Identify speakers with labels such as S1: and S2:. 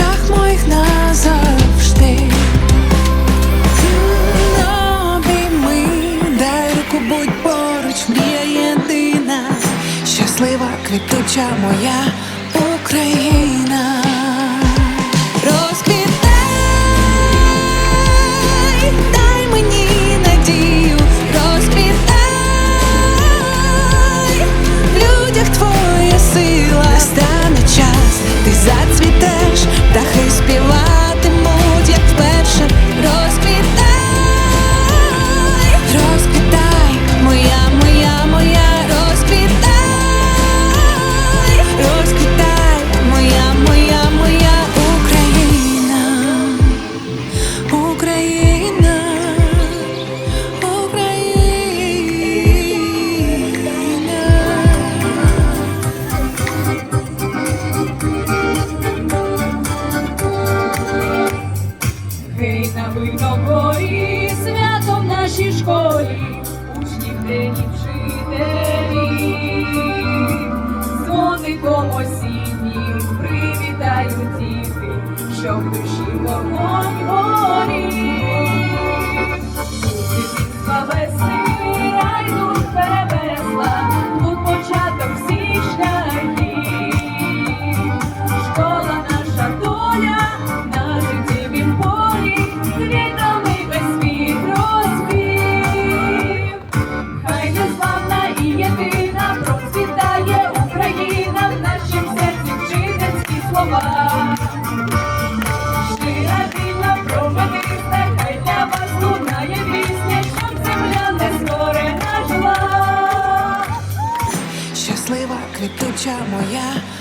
S1: очах моїх назавжди Обійми, дай руку, будь поруч, єдина, щаслива, квітуча моя Україна.
S2: Гей горі, свято в нашій школі, учнів день і вчителі, дзвоником осіннім привітають діти, що в душі вогонь
S1: дитя моя.